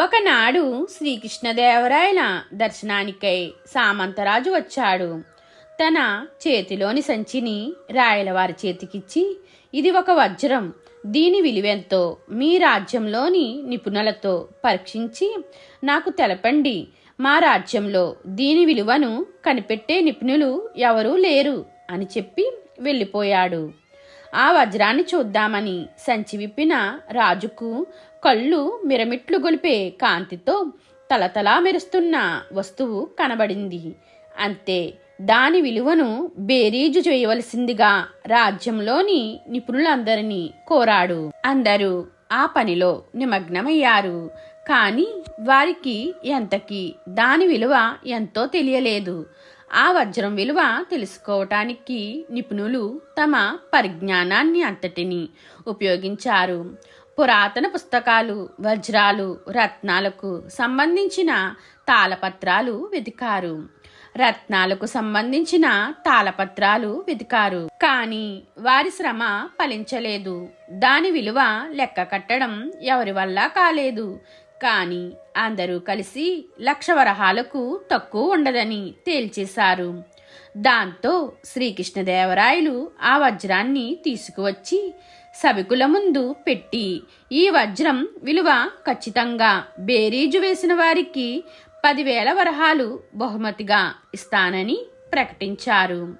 ఒకనాడు శ్రీకృష్ణదేవరాయల దర్శనానికై సామంతరాజు వచ్చాడు. తన చేతిలోని సంచిని రాయలవారి చేతికిచ్చి ఇది ఒక వజ్రం. దీని విలువెంతో మీ రాజ్యంలోని నిపుణులతో పరీక్షించి నాకు తెలపండి. మా రాజ్యంలో దీని విలువను కనిపెట్టే నిపుణులు ఎవరూ లేరు అని చెప్పి వెళ్ళిపోయాడు. ఆ వజ్రాన్ని చూద్దామని సంచి విప్పిన రాజుకు కళ్ళు మిరమిట్లు గొలిపే కాంతితో తలతలా మెరుస్తున్న వస్తువు కనబడింది. అంతే దాని విలువను బేరీజు చేయవలసిందిగా రాజ్యంలోని నిపుణులందరినీ కోరాడు. అందరూ ఆ పనిలో నిమగ్నమయ్యారు. కానీ వారికి ఎంతకి దాని విలువ ఎంతో తెలియలేదు. ఆ వజ్రం విలువ తెలుసుకోవటానికి నిపుణులు తమ పరిజ్ఞానాన్ని అంతటిని ఉపయోగించారు. పురాతన పుస్తకాలు వజ్రాలు రత్నాలకు సంబంధించిన తాళపత్రాలు వెతికారు రత్నాలకు సంబంధించిన తాళపత్రాలు వెతికారు కానీ వారి శ్రమ ఫలించలేదు. దాని విలువ లెక్క కట్టడం ఎవరి వల్ల కాలేదు. కానీ అందరూ కలిసి లక్ష వరహాలకు తక్కువ ఉండదని తేల్చేశారు. దాంతో శ్రీకృష్ణదేవరాయలు ఆ వజ్రాన్ని తీసుకువచ్చి సభికుల ముందు పెట్టి ఈ వజ్రం విలువ ఖచ్చితంగా బేరీజు వేసిన వారికి పదివేల వరహాలు బహుమతిగా ఇస్తానని ప్రకటించారు.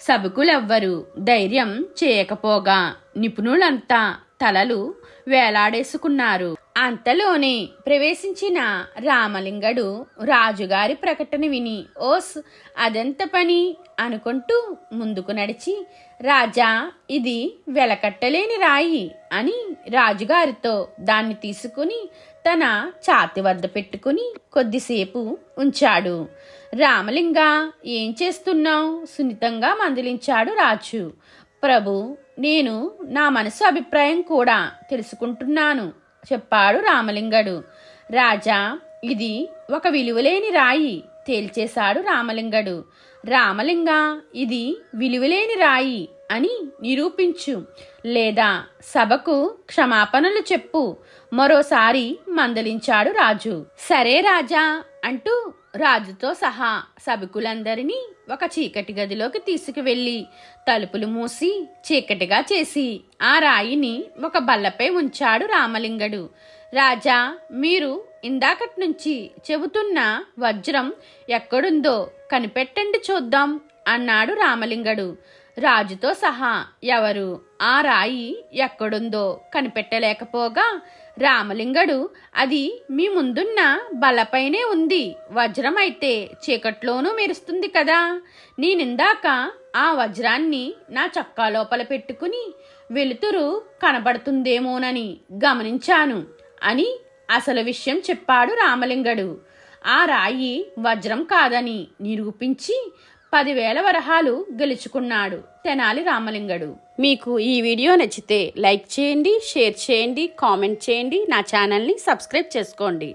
సభికులెవ్వరూ ధైర్యం చేయకపోగా నిపుణులంతా తలలు వేలాడేసుకున్నారు. అంతలోనే ప్రవేశించిన రామలింగడు రాజుగారి ప్రకటన విని ఓస్ అదెంత పని అనుకుంటూ ముందుకు నడిచి రాజా ఇది వెలకట్టలేని రాయి అని రాజుగారితో దాన్ని తీసుకుని తన ఛాతి వద్ద పెట్టుకుని కొద్దిసేపు ఉంచాడు. రామలింగ ఏం చేస్తున్నావు? సున్నితంగా మందలించాడు రాజు. ప్రభు నేను నా మనసు అభిప్రాయం కూడా తెలుసుకుంటున్నాను చెప్పాడు రామలింగడు. రాజా ఇది ఒక విలువలేని రాయి తేల్చేశాడు రామలింగడు. రామలింగ ఇది విలువలేని రాయి అని నిరూపించు లేదా సభకు క్షమాపణలు చెప్పు మరోసారి మందలించాడు రాజు. సరే రాజా అంటూ రాజుతో సహా సభికులందరినీ ఒక చీకటి గదిలోకి తీసుకువెళ్ళి తలుపులు మూసి చీకటిగా చేసి ఆ రాయిని ఒక బల్లపై ఉంచాడు రామలింగడు. రాజా మీరు ఇందాకటి నుంచి చెబుతున్న వజ్రం ఎక్కడుందో కనిపెట్టండి చూద్దాం. అన్నాడు రామలింగడు. రాజుతో సహా ఎవరు? ఆ రాయి ఎక్కడుందో కనిపెట్టలేకపోగా రామలింగడు అది మీ ముందున్న బలపైనే ఉంది. వజ్రం అయితే చీకట్లోనూ మెరుస్తుంది కదా. నేనిందాక ఆ వజ్రాన్ని నా చక్కా లోపల పెట్టుకుని వెలుతురు కనబడుతుందేమోనని గమనించాను అని అసలు విషయం చెప్పాడు రామలింగడు. ఆ రాయి వజ్రం కాదని నిరూపించి పదివేల వరహాలు గెలుచుకున్నాడు తెనాలి రామలింగడు. మీకు ఈ వీడియో నచ్చితే లైక్ చేయండి షేర్ చేయండి కామెంట్ చేయండి నా ఛానల్ని సబ్స్క్రైబ్ చేసుకోండి.